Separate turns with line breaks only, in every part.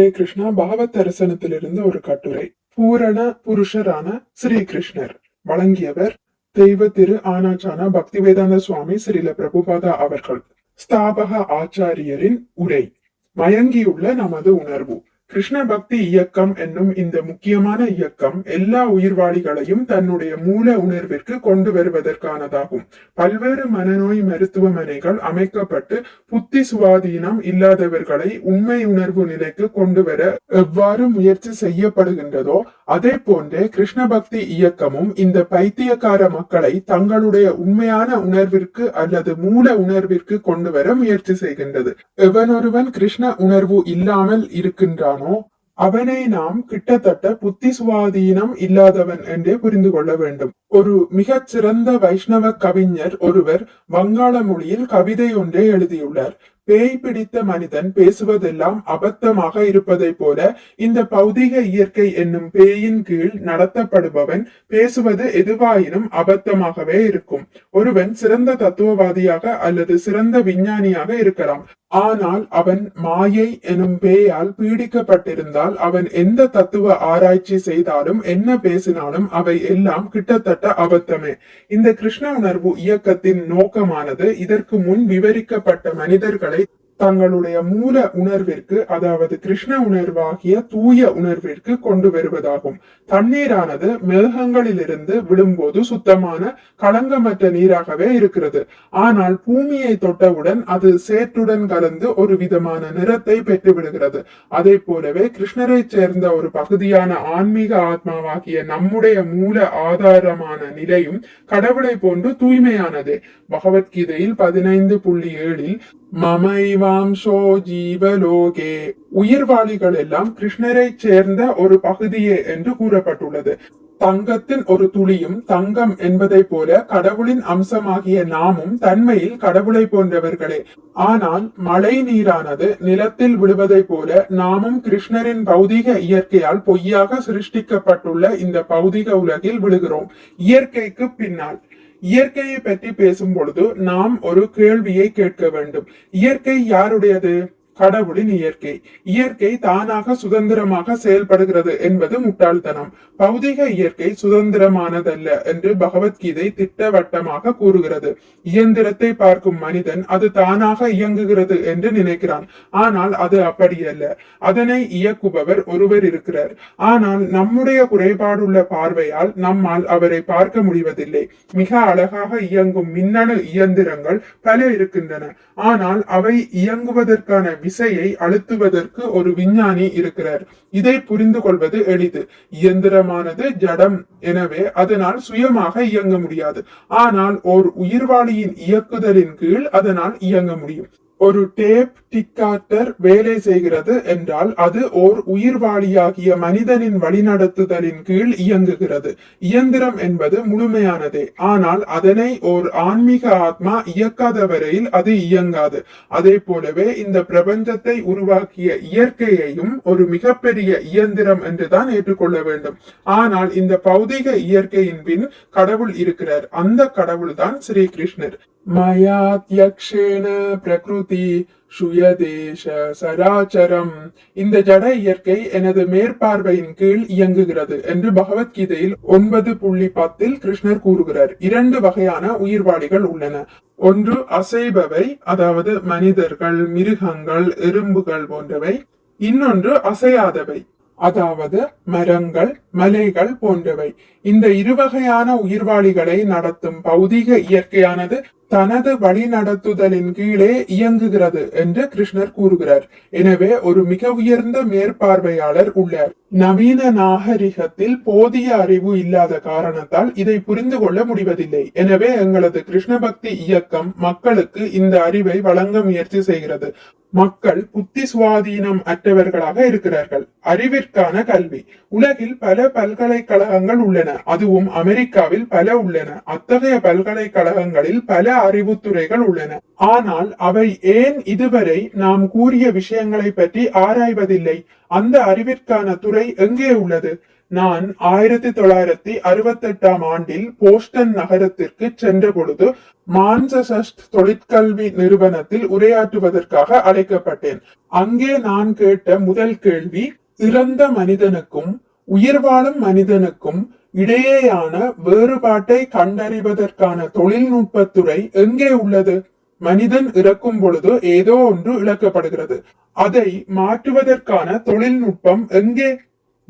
ஹரே கிருஷ்ணா பாகவத் தரிசனத்திலிருந்து ஒரு கட்டுரை. பூரண புருஷரான ஸ்ரீகிருஷ்ணர். வழங்கியவர் தெய்வ திரு ஆனாச்சானா பக்திவேதாந்த சுவாமி ஸ்ரீல பிரபுபாதா அவர்கள். ஸ்தாபக ஆச்சாரியரின் உரை. மயங்கியுள்ள நமது உணர்வு. கிருஷ்ண பக்தி இயக்கம் என்னும் இந்த முக்கியமான இயக்கம் எல்லா உயிர்வாளிகளையும் தன்னுடைய மூல உணர்விற்கு கொண்டு வருவதற்கானதாகும். பல்வேறு மனநோய் மருத்துவமனைகள் அமைக்கப்பட்டு புத்தி சுவாதீனம் இல்லாதவர்களை உண்மை உணர்வு நிலைக்கு கொண்டு வர எவ்வாறு முயற்சி செய்யப்படுகின்றதோ அதே போன்றே கிருஷ்ண பக்தி இயக்கமும் இந்த பைத்தியக்கார மக்களை தங்களுடைய உண்மையான உணர்விற்கு அல்லது மூல உணர்விற்கு கொண்டு வர முயற்சி செய்கின்றது. எவனொருவன் கிருஷ்ண உணர்வு இல்லாமல் இருக்கின்றான் இருக்கிறானோ அவனை நாம் கிட்டத்தட்ட புத்தி சுவாதீனம் இல்லாதவன் என்றே புரிந்து கொள்ள வேண்டும். ஒரு மிகச் சிறந்த வைஷ்ணவ கவிஞர் ஒருவர் வங்காள மொழியில் கவிதை ஒன்றை எழுதியுள்ளார். பேய் பிடித்த மனிதன் பேசுவதெல்லாம் அபத்தமாக இருப்பதைப் போல இந்த பௌதிக இயற்கை என்னும் பேயின் கீழ் நடத்தப்படுபவன் பேசுவது எதுவாயினும் அபத்தமாகவே இருக்கும். ஒருவன் சிறந்த தத்துவவாதியாக அல்லது சிறந்த விஞ்ஞானியாக இருக்கலாம். ஆனால் அவன் மாயை எனும் பேயால் பீடிக்கப்பட்டிருந்தால் அவன் எந்த தத்துவ ஆராய்ச்சி செய்தாலும் என்ன பேசினாலும் அவை எல்லாம் கிட்டத்தட்ட அபத்தமே. இந்த கிருஷ்ண உணர்வு இயக்கத்தின் நோக்கமானது இதற்கு முன் விவரிக்கப்பட்ட மனிதர்களை தங்களுடைய மூல உணர்விற்கு அதாவது கிருஷ்ண உணர்வாகிய தூய உணர்விற்கு கொண்டு வருவதாகும். தண்ணீரானது மிருகங்களிலிருந்து விடும்போது சுத்தமான களங்கமற்ற நீராகவே இருக்கிறது. ஆனால் பூமியை தொட்டவுடன் அது சேற்றுடன் கலந்து ஒரு விதமான நிறத்தை பெற்று விடுகிறது அதே போலவே கிருஷ்ணரை சேர்ந்த ஒரு பகுதியான ஆன்மீக ஆத்மாவாகிய நம்முடைய மூல ஆதாரமான நிலையும் கடவுளை போன்று தூய்மையானதே. பகவத்கீதையில் பதினைந்து புள்ளி ஏழில் மமைவாம்சோ ஜீவலோகே. உயிர்வாளிகள் எல்லாம் கிருஷ்ணரை சேர்ந்த ஒரு பகுதியே என்று கூறப்பட்டுள்ளது. தங்கத்தின் ஒரு துளியும் தங்கம் என்பதை போல கடவுளின் அம்சமாகிய நாமும் தன்மையில் கடவுளை போன்றவர்களே. ஆனால் மழை நீரானது நிலத்தில் விழுவதை போல நாமும் கிருஷ்ணரின் பௌதிக இயற்கையால் பொய்யாக சிருஷ்டிக்கப்பட்டுள்ள இந்த பௌதிக உலகில் விழுகிறோம். இயற்கைக்கு பின்னால் இயற்கையை பற்றி பேசும் பொழுது நாம் ஒரு கேள்வியை கேட்க வேண்டும். இயற்கை யாருடையது? கடவுளின் இயற்கை. இயற்கை தானாக சுதந்திரமாக செயல்படுகிறது என்பது முட்டாள்தனம். பௌதிக இயற்கை சுதந்திரமானதல்ல என்று பகவத்கீதை திட்டவட்டமாக கூறுகிறது. இயந்திரத்தை பார்க்கும் மனிதன் அது தானாக இயங்குகிறது என்று நினைக்கிறான். ஆனால் அது அப்படியல்ல. அதனை இயக்குபவர் ஒருவர் இருக்கிறார். ஆனால் நம்முடைய குறைபாடுள்ள பார்வையால் நம்மால் அவரை பார்க்க முடிவதில்லை. மிக அழகாக இயங்கும் மின்னணு இயந்திரங்கள் பல இருக்கின்றன. ஆனால் அவை இயங்குவதற்கான விசையை அழுத்துவதற்கு ஒரு விஞ்ஞானி இருக்கிறார். இதை புரிந்து கொள்வது எளிது. இயந்திரமானது ஜடம். எனவே அதனால் சுயமாக இயங்க முடியாது. ஆனால் ஓர் உயிர்வாளியின் இயக்குதலின் கீழ் அதனால் இயங்க முடியும். ஒரு டேப் டிக்காட்டர் வேலை செய்கிறது என்றால் அது ஓர் உயிர்வாளியாகிய மனிதனின் வழிநடத்துதலின் கீழ் இயங்குகிறது. இயந்திரம் என்பது முழுமையானதே. ஆனால் அதனை ஓர் ஆன்மீக ஆத்மா இயக்காத வரையில் அது இயங்காது. அதே போலவே இந்த பிரபஞ்சத்தை உருவாக்கிய இயற்கையையும் ஒரு மிகப்பெரிய இயந்திரம் என்றுதான் ஏற்றுக்கொள்ள வேண்டும். ஆனால் இந்த பௌதிக இயற்கையின் பின் கடவுள் இருக்கிறார். அந்த கடவுள்தான் ஸ்ரீ கிருஷ்ணர். மயாத்யக்ஷேன பிரகிருதி சுயதேச சராச்சரம். இந்த ஜட இயற்கை எனது மேற்பார்வையின் கீழ் இயங்குகிறது என்று பகவத்கீதையில் ஒன்பது புள்ளி பத்தில் கிருஷ்ணர் கூறுகிறார். இரண்டு வகையான உயிர்வாளிகள் உள்ளன. ஒன்று அசைபவை அதாவது மனிதர்கள் மிருகங்கள் எறும்புகள் போன்றவை. இன்னொன்று அசையாதவை. அதாவது மரங்கள் மலைகள் போன்றவை. இந்த இருவகையான உயிர்வாளிகளை நடத்தும் பௌதிக இயற்கையானது தனது வழிநடத்துதலின் கீழே இயங்குகிறது என்று கிருஷ்ணர் கூறுகிறார். எனவே ஒரு மிக உயர்ந்த மேற்பார்வையாளர் உள்ளார். நவீன நாகரிகத்தில் போதிய அறிவு இல்லாத காரணத்தால் இதை புரிந்து கொள்ள முடிவதில்லை. எனவே எங்களது கிருஷ்ண பக்தி இயக்கம் மக்களுக்கு இந்த அறிவை வழங்க முயற்சி செய்கிறது. மக்கள் புத்தி சுவாதீனம் அற்றவர்களாக இருக்கிறார்கள். அறிவிற்கான கல்வி. உலகில் பல பல்கலைக்கழகங்கள் உள்ளன. அதுவும் அமெரிக்காவில் பல உள்ளன. அத்தகைய பல்கலைக்கழகங்களில் பல அறிவுத்துறைகள் உள்ளன. ஆனால் அவை ஏன் இதுவரை நாம் கூறிய விஷயங்களை பற்றி ஆராய்வதில்லை? அந்த அறிவிற்கான துறை எங்கே உள்ளது? நான் ஆயிரத்தி தொள்ளாயிரத்தி அறுபத்தி எட்டாம் ஆண்டில் போஸ்டன் நகரத்திற்கு சென்ற பொழுது மான்சசஸ்ட் தொழிற்கல்வி நிறுவனத்தில் உரையாற்றுவதற்காக அழைக்கப்பட்டேன். அங்கே நான் கேட்ட முதல் கேள்வி இறந்த மனிதனுக்கும் உயிர் வாழும் மனிதனுக்கும் இடையேயான வேறுபாட்டை கண்டறிவதற்கான தொழில்நுட்பத்துறை எங்கே உள்ளது? மனிதன் இறக்கும் பொழுது ஏதோ ஒன்று இழக்கப்படுகிறது. அதை மாற்றுவதற்கான தொழில்நுட்பம் எங்கே?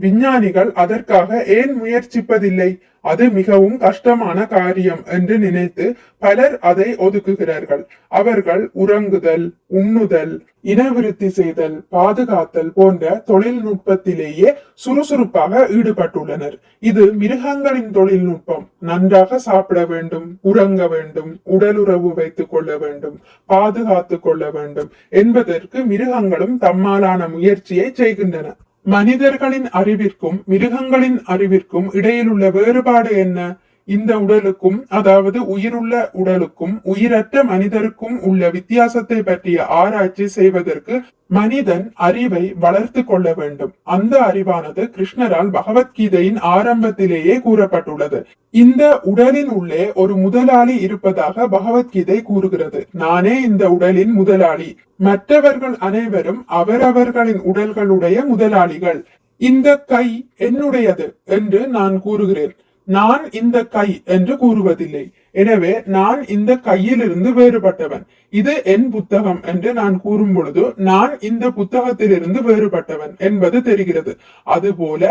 விஞ்ஞானிகள் அதற்காக ஏன் முயற்சிப்பதில்லை? அது மிகவும் கஷ்டமான காரியம் என்று நினைத்து பலர் அதை ஒதுக்குகிறார்கள். அவர்கள் உறங்குதல் உண்ணுதல் இனவிருத்தி செய்தல் பாதுகாத்தல் போன்ற தொழில்நுட்பத்திலேயே சுறுசுறுப்பாக ஈடுபட்டுள்ளனர். இது மிருகங்களின் தொழில்நுட்பம். நன்றாக சாப்பிட வேண்டும் உறங்க வேண்டும் உடலுறவு வைத்துக் கொள்ள வேண்டும் பாதுகாத்துக் கொள்ள வேண்டும் என்பதற்கு மிருகங்களும் தம்மாலான முயற்சியை செய்கின்றன. மனிதர்களின் அறிவிற்கும் மிருகங்களின் அறிவிற்கும் இடையில் உள்ள வேறுபாடு என்ன? இந்த உடலுக்கும் அதாவது உயிருள்ள உடலுக்கும் உயிரற்ற மனிதருக்கும் உள்ள வித்தியாசத்தை பற்றிய ஆராய்ச்சி செய்வதற்கு மனிதன் அறிவை வளர்த்து கொள்ள வேண்டும். அந்த அறிவானது கிருஷ்ணரால் பகவத்கீதையின் ஆரம்பத்திலேயே கூறப்பட்டுள்ளது. இந்த உடலின் உள்ளே ஒரு முதலாளி இருப்பதாக பகவத்கீதை கூறுகிறது. நானே இந்த உடலின் முதலாளி. மற்றவர்கள் அனைவரும் அவரவர்களின் உடல்களுடைய முதலாளிகள். இந்த கை என்னுடையது? என்று நான் கூறுகிறேன். நான் இந்த கை என்று கூறுவதில்லை. எனவே நான் இந்த கையிலிருந்து வேறுபட்டவன். இது என் புத்தகம் என்று நான் கூறும் பொழுது நான் இந்த புத்தகத்திலிருந்து வேறுபட்டவன் என்பது தெரிகிறது. அதுபோல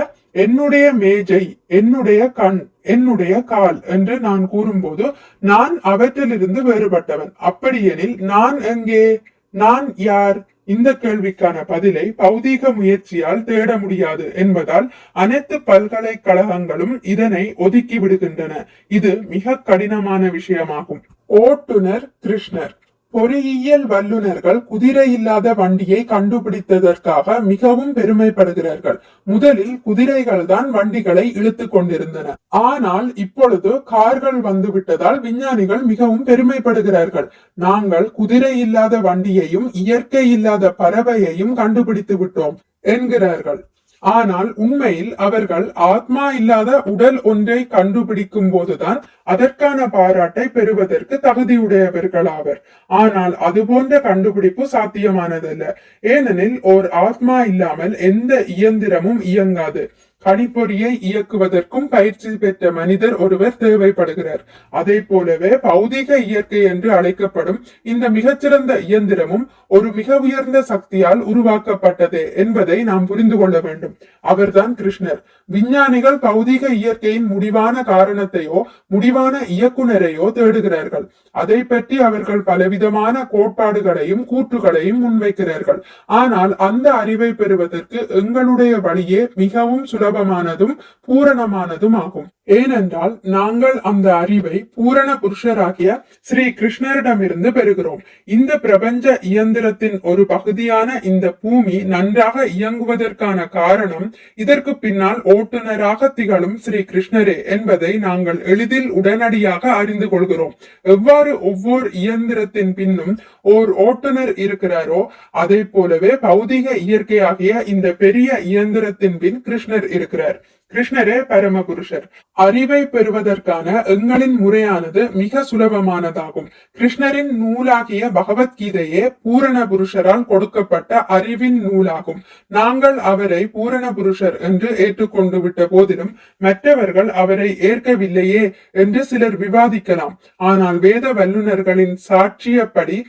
என்னுடைய மேஜை என்னுடைய கண் என்னுடைய கால் என்று நான் கூறும்போது நான் அவற்றிலிருந்து வேறுபட்டவன். அப்படியெனில் நான் எங்கே? நான் யார்? இந்த கேள்விக்கான பதிலை பௌதீக முயற்சியால் தேட முடியாது என்பதால் அனைத்து பல்கலைக்கழகங்களும் இதனை ஒதுக்கி விடுகின்றன. இது மிக கடினமான விஷயமாகும். ஓட்டுநர் கிருஷ்ணர். பொறியியல் வல்லுநர்கள் குதிரை இல்லாத வண்டியை கண்டுபிடித்ததற்காக மிகவும் பெருமைப்படுகிறார்கள். முதலில் குதிரைகள் தான் வண்டிகளை இழுத்து கொண்டிருந்தன. ஆனால் இப்பொழுது கார்கள் வந்துவிட்டதால் விஞ்ஞானிகள் மிகவும் பெருமைப்படுகிறார்கள். நாங்கள் குதிரை இல்லாத வண்டியையும் இயற்கை இல்லாத பறவையையும் கண்டுபிடித்து விட்டோம் என்கிறார்கள். ஆனால் உண்மையில் அவர்கள் ஆத்மா இல்லாத உடல் ஒன்றை கண்டுபிடிக்கும் போதுதான் அதற்கான பாராட்டை பெறுவதற்கு தகுதியுடையவர்களாவர். ஆனால் அது போன்ற கண்டுபிடிப்பு சாத்தியமானதல்ல. ஏனெனில் ஓர் ஆத்மா இல்லாமல் எந்த இயந்திரமும் இயங்காது. கணிப்பொறியை இயக்குவதற்கும் பயிற்சி பெற்ற மனிதர் ஒருவர் தேவைப்படுகிறார். அதை போலவே பௌதிக இயற்கை என்று அழைக்கப்படும் இந்த மிகச்சிறந்த இயந்திரமும் ஒரு மிக உயர்ந்த சக்தியால் உருவாக்கப்பட்டது என்பதை நாம் புரிந்து கொள்ள வேண்டும். அவர்தான் கிருஷ்ணர். விஞ்ஞானிகள் பௌதிக இயற்கையின் முடிவான காரணத்தையோ முடிவான இயக்குனரையோ தேடுகிறார்கள். அதை பற்றி அவர்கள் பலவிதமான கோட்பாடுகளையும் கூற்றுகளையும் முன்வைக்கிறார்கள். ஆனால் அந்த அறிவை பெறுவதற்கு எங்களுடைய வழியே மிகவும் சுலபமானதும் பூரணமானதும் ஆகும் ஏனென்றால் நாங்கள் அந்த அறிவை பூரண புருஷராகிய ஸ்ரீ கிருஷ்ணரிடமிருந்து பெறுகிறோம். இந்த பிரபஞ்ச இயந்திரத்தின் ஒரு பகுதியான இந்த பூமி நன்றாக இயங்குவதற்கான காரணம் இதற்கு பின்னால் ஓட்டுநராக திகழும் ஸ்ரீ கிருஷ்ணரே என்பதை நாங்கள் எளிதில் உடனடியாக அறிந்து கொள்கிறோம். எவ்வாறு ஒவ்வொரு இயந்திரத்தின் பின்னும் ஓர் ஓட்டுநர் இருக்கிறாரோ அதை போலவே பௌதிக இயற்கையாகிய இந்த பெரிய இயந்திரத்தின் பின் கிருஷ்ணர் இருக்கிறார். கிருஷ்ணரே பரமபுருஷர். அறிவை பெறுவதற்கான எங்களின் முறையானது மிக சுலபமானதாகும். கிருஷ்ணரின் நூலாகிய பகவத்கீதையே பூரண புருஷரால் கொடுக்கப்பட்ட அறிவின் நூலாகும். நாங்கள் அவரை பூரண புருஷர் என்று ஏற்றுக்கொண்டு விட்ட போதிலும் மற்றவர்கள் அவரை ஏற்கவில்லையே என்று சிலர் விவாதிக்கலாம். ஆனால் வேத வல்லுநர்களின் சாட்சியப்படி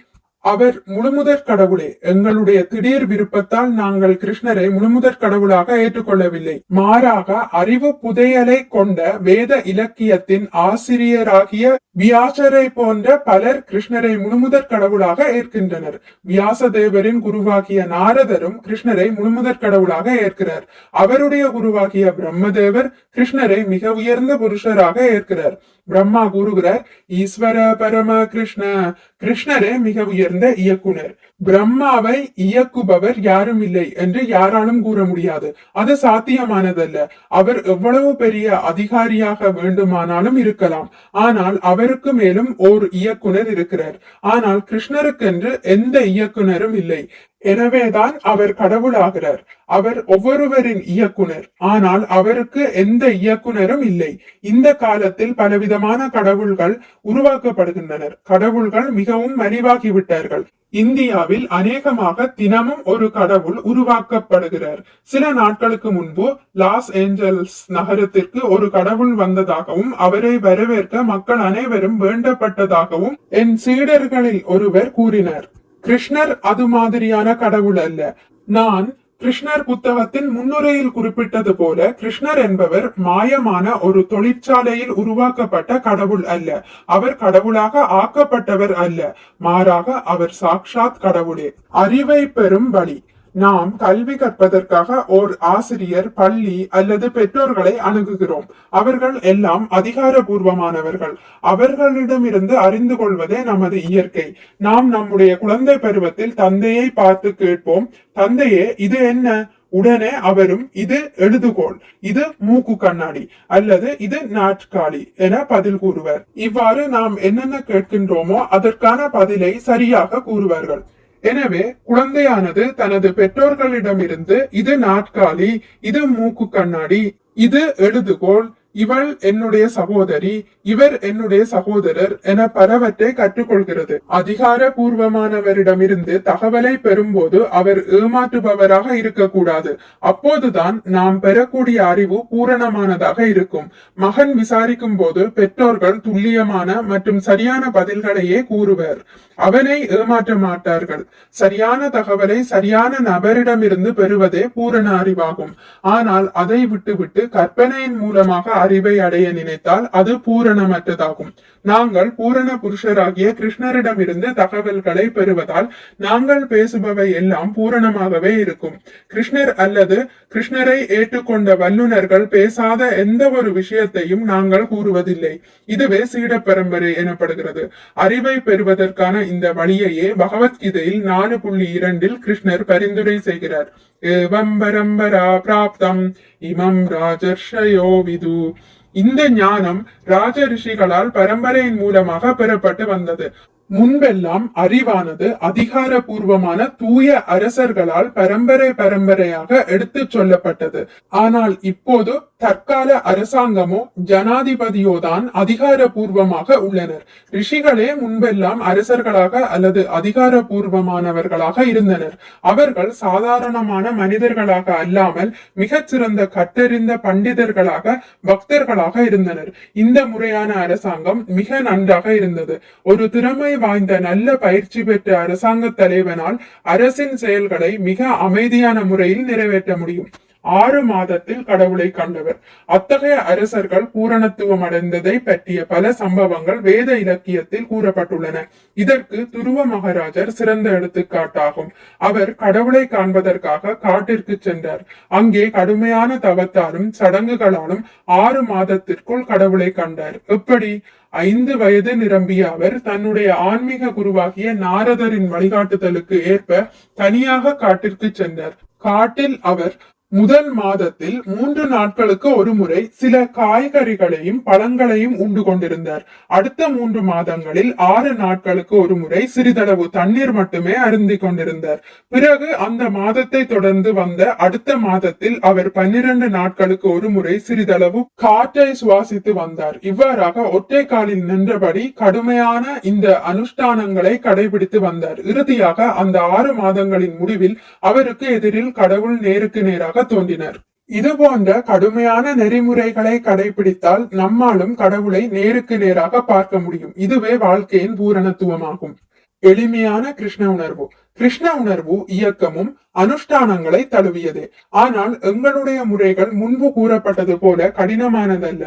அவர் முழுமுதற் கடவுளே. எங்களுடைய திடீர் விருப்பத்தால் நாங்கள் கிருஷ்ணரை முழுமுதற் கடவுளாக ஏற்றுக்கொள்ளவில்லை. மாறாக அறிவு புதையலை கொண்ட வேத இலக்கியத்தின் ஆசிரியராகிய வியாசரை போன்ற பலர் கிருஷ்ணரை முழுமுதற் கடவுளாக ஏற்கின்றனர். வியாசதேவரின் குருவாகிய நாரதரும் கிருஷ்ணரை முழுமுதற் கடவுளாக ஏற்கிறார். அவருடைய குருவாகிய பிரம்மதேவர் கிருஷ்ணரை மிக உயர்ந்த புருஷராக ஏற்கிறார். பிரம்மா கூறுகிறார் ஈஸ்வர பரம கிருஷ்ண கிருஷ்ணரே மிக உயர் உயர்ந்த இயக்குனர். பிரம்மாவை இயக்குபவர் யாரும் இல்லை என்று யாராலும் கூற முடியாது. அது சாத்தியமானதல்ல. அவர் எவ்வளவு பெரிய அதிகாரியாக வேண்டுமானாலும் இருக்கலாம். ஆனால் அவருக்கு மேலும் ஓர் இயக்குனர் இருக்கிறார். ஆனால் கிருஷ்ணருக்கென்று எந்த இயக்குனரும் இல்லை. எனவேதான் அவர் கடவுளாகிறார். அவர் ஒவ்வொருவரின் இயக்குனர். ஆனால் அவருக்கு எந்த இயக்குனரும் இல்லை. இந்த காலத்தில் பலவிதமான கடவுள்கள் உருவாக்கப்படுகின்றனர். கடவுள்கள் மிகவும் மலிவாகிவிட்டார்கள். இந்தியாவில் அநேகமாக தினமும் ஒரு கடவுள் உருவாக்கப்படுகிறார். சில நாட்களுக்கு முன்பு லாஸ் ஏஞ்சல்ஸ் நகரத்திற்கு ஒரு கடவுள் வந்ததாகவும் அவரை வரவேற்க மக்கள் அனைவரும் வேண்டப்பட்டதாகவும் என் சீடர்களில் ஒருவர் கூறினார். கிருஷ்ணர் அது மாதிரியான கடவுள் அல்ல. நான் கிருஷ்ணர் புத்தகத்தின் முன்னுரையில் குறிப்பிட்டது போல கிருஷ்ணர் என்பவர் மாயமான ஒரு தொழிற்சாலையில் உருவாக்கப்பட்ட கடவுள் அல்ல. அவர் கடவுளாக ஆக்கப்பட்டவர் அல்ல. மாறாக அவர் சாக்ஷாத் கடவுளே. அறிவை பெறும் வழி. நாம் கல்வி கற்பதற்காக ஓர் ஆசிரியர் பள்ளி அல்லது பெற்றோர்களை அணுகுகிறோம். அவர்கள் எல்லாம் அதிகாரபூர்வமானவர்கள். அவர்களிடமிருந்து அறிந்து கொள்வதே நமது இயற்கை. நாம் நம்முடைய குழந்தை பருவத்தில் தந்தையை பார்த்து கேட்போம். தந்தையே இது என்ன? உடனே அவரும் இது எழுதுகோள். இது மூக்கு கண்ணாடி. அல்லது இது நாட்காலி என பதில் கூறுவர். இவ்வாறு நாம் என்னென்ன கேட்கின்றோமோ அதற்கான பதிலை சரியாக கூறுவார்கள். எனவே குழந்தையானது தனது பெற்றோர்களிடமிருந்து இது நாட்காலி இது மூக்கு கண்ணாடி இது எழுதுகோள் இவள் என்னுடைய சகோதரி இவர் என்னுடைய சகோதரர் என பலவற்றை கற்றுக்கொள்கிறது. அதிகாரபூர்வமானவரிடமிருந்து தகவலை பெறும்போது அவர் ஏமாற்றுபவராக இருக்கக்கூடாது. அப்போதுதான் நாம் பெறக்கூடிய அறிவு பூரணமானதாக இருக்கும். மகன் விசாரிக்கும் போது பெற்றோர்கள் துல்லியமான மற்றும் சரியான பதில்களையே கூறுவர். அவனை ஏமாற்ற மாட்டார்கள். சரியான தகவலை சரியான நபரிடமிருந்து பெறுவதே பூரண அறிவாகும். ஆனால் அதை விட்டுவிட்டு கற்பனையின் மூலமாக அறிவை அடைய நினைத்தால் அது பூரணமற்றதாகும். நாங்கள் பூரண புருஷராகிய கிருஷ்ணரிடமிருந்து தகவல்களை பெறுவதால் நாங்கள் பேசுபவை எல்லாம் பூரணமாகவே இருக்கும். கிருஷ்ணர் அல்லது கிருஷ்ணரை ஏற்றுக்கொண்ட வல்லுநர்கள் பேசாத எந்த ஒரு விஷயத்தையும் நாங்கள் கூறுவதில்லை. இதுவே சீட பரம்பரை எனப்படுகிறது. அறிவை பெறுவதற்கான இந்த வழியையே பகவத்கீதையில் நாலு புள்ளி இரண்டில் கிருஷ்ணர் பரிந்துரை செய்கிறார். ஏவம் பரம்பரா பிராப்தம் இமம் ராஜர்ஷயோ விது இந்த ஞானம் ராஜ ரிஷிகளால் பரம்பரையின் மூலமாக பெறப்பட்டு வந்தது. முன்பெல்லாம் அறிவானது அதிகாரபூர்வமான தூய அரசர்களால் பரம்பரை பரம்பரையாக எடுத்துச் சொல்லப்பட்டது. ஆனால் இப்போது தற்கால அரசாங்கமோ ஜனாதிபதியோ தான் அதிகாரபூர்வமாக உள்ளனர். ரிஷிகளே முன்பெல்லாம் அரசர்களாக அல்லது அதிகாரபூர்வமானவர்களாக இருந்தனர். அவர்கள் சாதாரணமான மனிதர்களாக அல்லாமல் மிகச்சிறந்த கற்றறிந்த பண்டிதர்களாக பக்தர்களாக இருந்தனர். இந்த முறையான அரசாங்கம் மிக நன்றாக இருந்தது. ஒரு திறமை வாய்ந்த நல்ல பயிற்சி பெற்ற அரசாங்க தலைவனால் அரசின் செயல்களை மிக அமைதியான முறையில் நிறைவேற்ற முடியும். ஆறு மாதத்தில் கடவுளை கண்டவர். அத்தகைய அரசர்கள் பூரணத்துவம் அடைந்ததை பற்றிய பல சம்பவங்கள் வேத இலக்கியத்தில் கூறப்பட்டுள்ளன. இதற்கு துருவ மகாராஜர் சிறந்த எடுத்துக்காட்டாகும். அவர் கடவுளை காண்பதற்காக காட்டிற்கு சென்றார். அங்கே கடுமையான தவத்தாலும் சடங்குகளாலும் ஆறு மாதத்திற்குள் கடவுளை கண்டார். எப்படி ஐந்து வயது நிரம்பிய அவர் தன்னுடைய ஆன்மீக குருவாகிய நாரதரின் வழிகாட்டுதலுக்கு ஏற்ப தனியாக காட்டிற்கு சென்றார். காட்டில் அவர் முதல் மாதத்தில் மூன்று நாட்களுக்கு ஒரு முறை சில காய்கறிகளையும் பழங்களையும் உண்டு கொண்டிருந்தார். அடுத்த மூன்று மாதங்களில் ஆறு நாட்களுக்கு ஒரு முறை சிறிதளவு தண்ணீர் மட்டுமே அருந்தி கொண்டிருந்தார். பிறகு அந்த மாதத்தை தொடர்ந்து வந்த அடுத்த மாதத்தில் அவர் பன்னிரண்டு நாட்களுக்கு ஒரு முறை சிறிதளவு காற்றை சுவாசித்து வந்தார். இவ்வாறாக ஒற்றை காலில் நின்றபடி கடுமையான இந்த அனுஷ்டானங்களை கடைபிடித்து வந்தார். இறுதியாக அந்த ஆறு மாதங்களின் முடிவில் அவருக்கு எதிரில் கடவுள் நேருக்கு நேராக தோன்றினர். இது போன்ற கடுமையான நெறிமுறைகளை கடைபிடித்தால் நம்மாலும் கடவுளை நேருக்கு நேராக பார்க்க முடியும். இதுவே வாழ்க்கையின் பூரணத்துவமாகும். எளிமையான கிருஷ்ண உணர்வு. கிருஷ்ண உணர்வு இயக்கமும் அனுஷ்டானங்களை தழுவியது. ஆனால் எங்களுடைய முறைகள் முன்பு கூறப்பட்டது போல கடினமானதல்ல.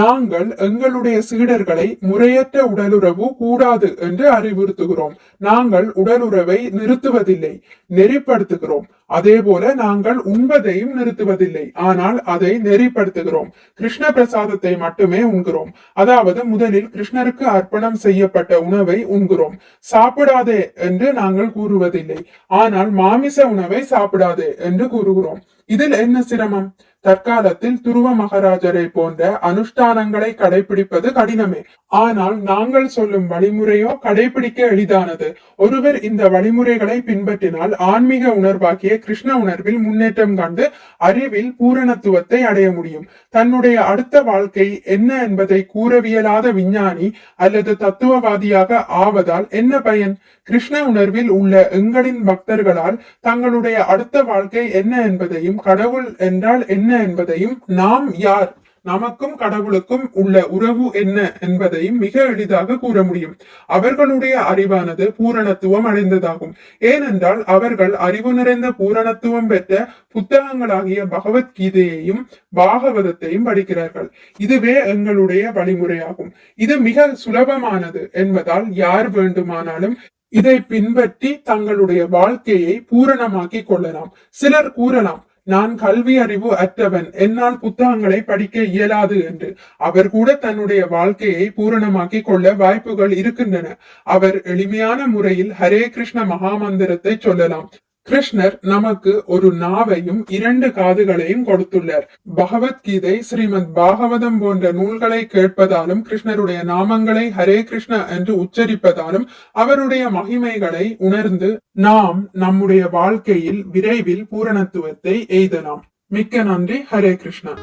நாங்கள் எங்களுடைய சீடர்களை முறையற்ற உடலுறவு கூடாது என்று அறிவுறுத்துகிறோம். நாங்கள் உடலுறவை நிறுத்துவதில்லை நெறிப்படுத்துகிறோம். அதே போல நாங்கள் உண்பதையும் நிறுத்துவதில்லை ஆனால் அதை நெறிப்படுத்துகிறோம். கிருஷ்ண பிரசாதத்தை மட்டுமே உண்கிறோம். அதாவது முதலில் கிருஷ்ணருக்கு அர்ப்பணம் செய்யப்பட்ட உணவை உண்கிறோம். சாப்பிடாதே என்று நாங்கள் கூறுவது கூறுவதில்லை ஆனால் மாமிச உணவை சாப்பிடாது என்று கூறுகிறோம். இதில் என்ன சிரமம்? தற்காலத்தில் துருவ மகாராஜரை போன்ற அனுஷ்டானங்களை கடைபிடிப்பது கடினமே. ஆனால் நாங்கள் சொல்லும் வழிமுறையோ கடைபிடிக்க எளிதானது. ஒருவர் இந்த வழிமுறைகளை பின்பற்றினால் ஆன்மீக உணர்வாகிய கிருஷ்ண உணர்வில் முன்னேற்றம் கண்டு அறிவில் பூரணத்துவத்தை அடைய முடியும். தன்னுடைய அடுத்த வாழ்க்கை என்ன என்பதை கூறவியலாத விஞ்ஞானி அல்லது தத்துவவாதியாக ஆவதால் என்ன பயன்? கிருஷ்ண உணர்வில் உள்ள எங்களின் பக்தர்களால் தங்களுடைய அடுத்த வாழ்க்கை என்ன என்பதையும் கடவுள் என்றால் என்ன என்ன என்பதையும் நாம் யார்? நமக்கும் கடவுளுக்கும் உள்ள உறவு என்ன என்பதையும் மிக எளிதாக கூற முடியும். அவர்களுடைய அறிவானது பூரணத்துவம் அடைந்ததாகும். ஏனென்றால் அவர்கள் அறிவு நிறைந்த பூரணத்துவம் பெற்ற புத்தகங்களாகிய பகவத்கீதையையும் பாகவதத்தையும் படிக்கிறார்கள். இதுவே எங்களுடைய வழிமுறையாகும். இது மிக சுலபமானது என்பதால் யார் வேண்டுமானாலும் இதை பின்பற்றி தங்களுடைய வாழ்க்கையை பூரணமாக்கி கொள்ளலாம். சிலர் கூறலாம் நான் கல்வி அறிவு அற்றவன். என்னால் புத்தகங்களை படிக்க இயலாது என்று. அவர் கூட தன்னுடைய வாழ்க்கையை பூரணமாக்கி கொள்ள வாய்ப்புகள் இருக்கின்றன. அவர் எளிமையான முறையில் ஹரே கிருஷ்ண மகாமந்திரத்தை சொல்லலாம். கிருஷ்ணர் நமக்கு ஒரு நாவையும் இரண்டு காதுகளையும் கொடுத்துள்ளார். பகவத்கீதை ஸ்ரீமத் பாகவதம் போன்ற நூல்களை கேட்பதாலும் கிருஷ்ணருடைய நாமங்களை ஹரே கிருஷ்ண என்று உச்சரிப்பதாலும் அவருடைய மகிமைகளை உணர்ந்து நாம் நம்முடைய வாழ்க்கையில் விரைவில் பூரணத்துவத்தை எய்தலாம். மிக்க நன்றி ஹரே கிருஷ்ணா.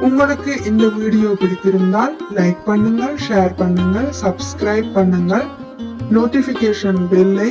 உங்களுக்கு இந்த வீடியோ பிடித்திருந்தால் லைக் பண்ணுங்கள் ஷேர் பண்ணுங்கள் சப்ஸ்கிரைப் பண்ணுங்கள். நோட்டிபிகேஷன் பெல்லை